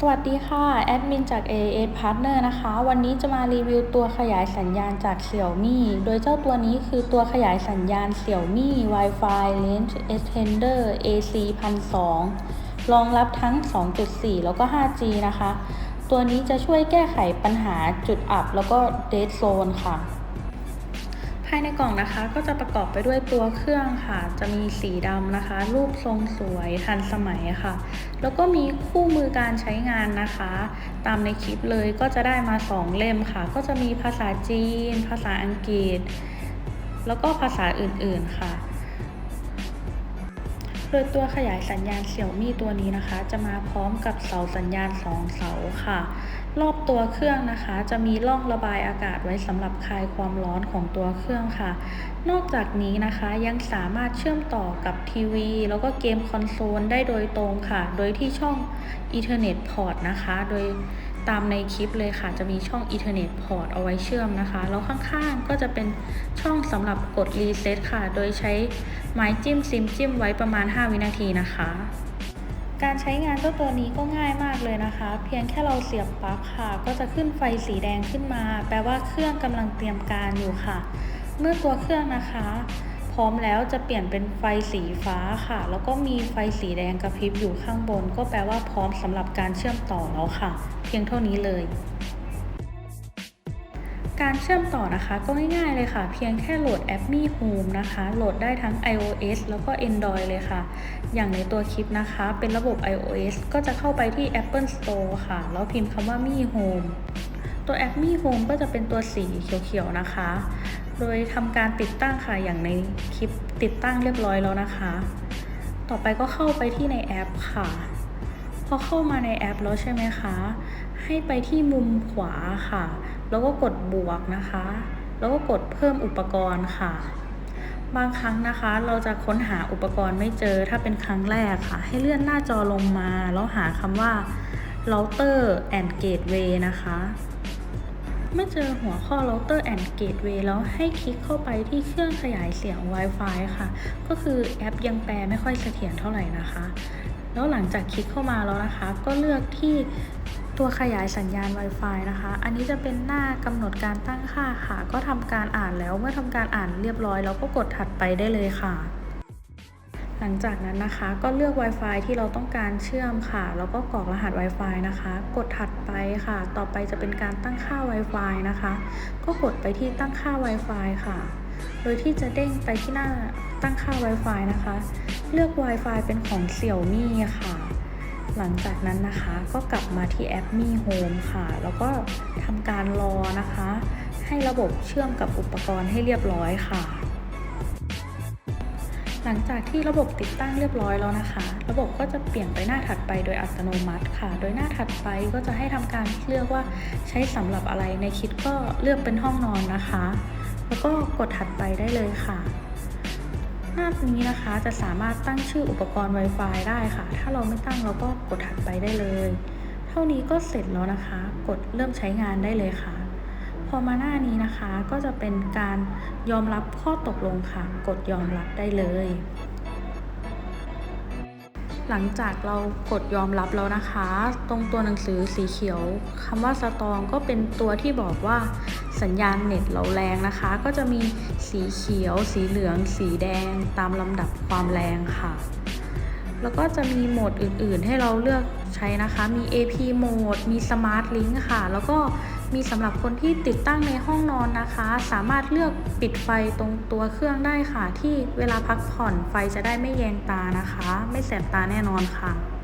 สวัสดีค่ะ แอดมินจาก AAS Partner นะคะ วันนี้จะมารีวิวตัวขยายสัญญาณจาก Xiaomi โดยเจ้าตัวนี้คือตัวขยายสัญญาณ Xiaomi Wi-Fi Range Extender AC 1002รองรับทั้ง 2.4 แล้วก็ 5G นะคะ ตัวนี้จะช่วยแก้ไขปัญหาจุดอับแล้วก็ Dead Zone ค่ะ ภายในกล่องนะคะก็จะประกอบไปด้วยตัวเครื่องค่ะ จะมีสีดำนะคะ รูปทรงสวยทันสมัยค่ะ แล้วก็มีคู่มือการใช้งานนะคะ ตามในคลิปเลยก็จะได้มา 2 เล่มค่ะ ก็จะมีภาษาจีน ภาษาอังกฤษ แล้วก็ภาษาอื่นๆค่ะ โดยตัวขยายสัญญาณเสี่ยวมี่ตัวนี้นะคะ จะมาพร้อมกับเสาสัญญาณ 2 เสาค่ะ รอบตัวเครื่องนะคะ จะมีร่องระบายอากาศไว้สำหรับคลายความร้อนของตัวเครื่องค่ะ นอกจากนี้นะคะยังสามารถเชื่อมต่อกับทีวี แล้วก็เกมคอนโซลได้โดยตรงค่ะ โดยที่ช่อง Ethernet Port นะคะ โดย ตามในคลิปเลยค่ะ จะมีช่อง Ethernet Port เอาไว้เชื่อมนะคะ แล้วข้างๆก็จะเป็นช่องสำหรับกดรีเซ็ตค่ะ โดยใช้ไม้จิ้มซิมจิ้มไว้ประมาณ 5 วินาทีนะคะ การใช้งานเจ้าตัวนี้ก็ง่ายมากเลยนะคะ เพียงแค่เราเสียบปลั๊กค่ะ ก็จะขึ้นไฟสีแดงขึ้นมา แปลว่าเครื่องกำลังเตรียมการอยู่ค่ะ เมื่อตัวเครื่องนะคะ ร้อมแล้วจะเปลี่ยนเป็นไฟสีฟ้าค่ะ แล้วก็มีไฟสีแดงกระพริบอยู่ข้างบน ก็แปลว่าพร้อมสำหรับการเชื่อมต่อแล้วค่ะ เพียงเท่านี้เลย การเชื่อมต่อนะคะก็ง่ายๆเลยค่ะ เพียงแค่โหลดแอป Mi Home นะคะ โหลดได้ทั้ง iOS แล้วก็ Android เลยค่ะ อย่างในตัวคลิปนะคะ เป็นระบบ iOS ก็จะเข้าไปที่ Apple Store ค่ะ แล้วพิมพ์คำว่า Mi Home ตัวแอป Mi Home ก็จะเป็นตัวสีเขียวๆนะคะ โดยทำการติดตั้งค่ะอย่างในคลิปติดตั้งเรียบร้อยแล้วนะคะ ต่อไปก็เข้าไปที่ในแอปค่ะ พอเข้ามาในแอปแล้วใช่ไหมคะ ให้ไปที่มุมขวาค่ะ แล้วก็กดบวกนะคะ แล้วก็กดเพิ่มอุปกรณ์ค่ะ บางครั้งนะคะเราจะค้นหาอุปกรณ์ไม่เจอถ้าเป็นครั้งแรกค่ะ ให้เลื่อนหน้าจอลงมา แล้วหาคำว่า router and gateway นะคะ เมื่อเจอหัวข้อ router and gateway แล้วให้คลิกเข้าไปที่เครื่องขยายเสียง Wi-Fi ค่ะ ก็คือแอปยังแปลไม่ค่อยเสถียรเท่าไหร่นะคะ แล้วหลังจากคลิกเข้ามาแล้วนะคะ ก็เลือกที่ตัวขยายสัญญาณ Wi-Fi นะคะ อันนี้จะเป็นหน้ากำหนดการตั้งค่าค่ะ ก็ทำการอ่านแล้ว เมื่อทำการอ่านเรียบร้อยเราก็กดถัดไปได้เลยค่ะ หลังจากนั้นนะคะก็เลือก Wi-Fi ที่เราต้องการเชื่อมค่ะ แล้วก็กรอกรหัส Wi-Fi นะคะ กดถัดไปค่ะ ต่อไปจะเป็นการตั้งค่า Wi-Fi นะคะ ก็กดไปที่ตั้งค่า Wi-Fi ค่ะ โดยที่จะเด้งไปที่หน้าตั้งค่า Wi-Fi นะคะ เลือก Wi-Fi เป็นของ Xiaomi ค่ะ หลังจากนั้นนะคะก็กลับมาที่แอป Mi Home ค่ะ แล้วก็ทำการรอนะคะ ให้ระบบเชื่อมกับอุปกรณ์ให้เรียบร้อยค่ะ หลังจากที่ระบบติดตั้งเรียบร้อยแล้วนะคะ ระบบก็จะเปลี่ยนไปหน้าถัดไปโดยอัตโนมัติค่ะ โดยหน้าถัดไปก็จะให้ทำการเลือกว่าใช้สำหรับอะไรในคิดก็เลือกเป็นห้องนอนนะคะ แล้วก็กดถัดไปได้เลยค่ะหน้านี้นะคะจะสามารถตั้งชื่ออุปกรณ์ Wi-Fi ได้ค่ะ ถ้าเราไม่ตั้งเราก็กดถัดไปได้เลย เท่านี้ก็เสร็จแล้วนะคะ กดเริ่มใช้งานได้เลยค่ะ พอมาหน้านี้นะคะก็จะเป็นการยอมรับข้อตกลงค่ะ กดยอมรับได้เลย หลังจากเรากดยอมรับแล้วนะคะ ตรงตัวหนังสือสีเขียวคำว่าสตองก็เป็นตัวที่บอกว่าสัญญาณเน็ตเราแรงนะคะ ก็จะมีสีเขียว สีเหลือง สีแดงตามลำดับความแรงค่ะ แล้วก็จะมีโหมดอื่นๆ ให้เราเลือกใช้นะคะ มี AP โหมด มี Smart Link ค่ะ แล้วก็มีสำหรับคนที่ติดตั้งในห้องนอนนะคะ สามารถเลือกปิดไฟตรงตัวเครื่องได้ค่ะ ที่เวลาพักผ่อนไฟจะได้ไม่แยงตานะคะ ไม่แสบตาแน่นอนค่ะ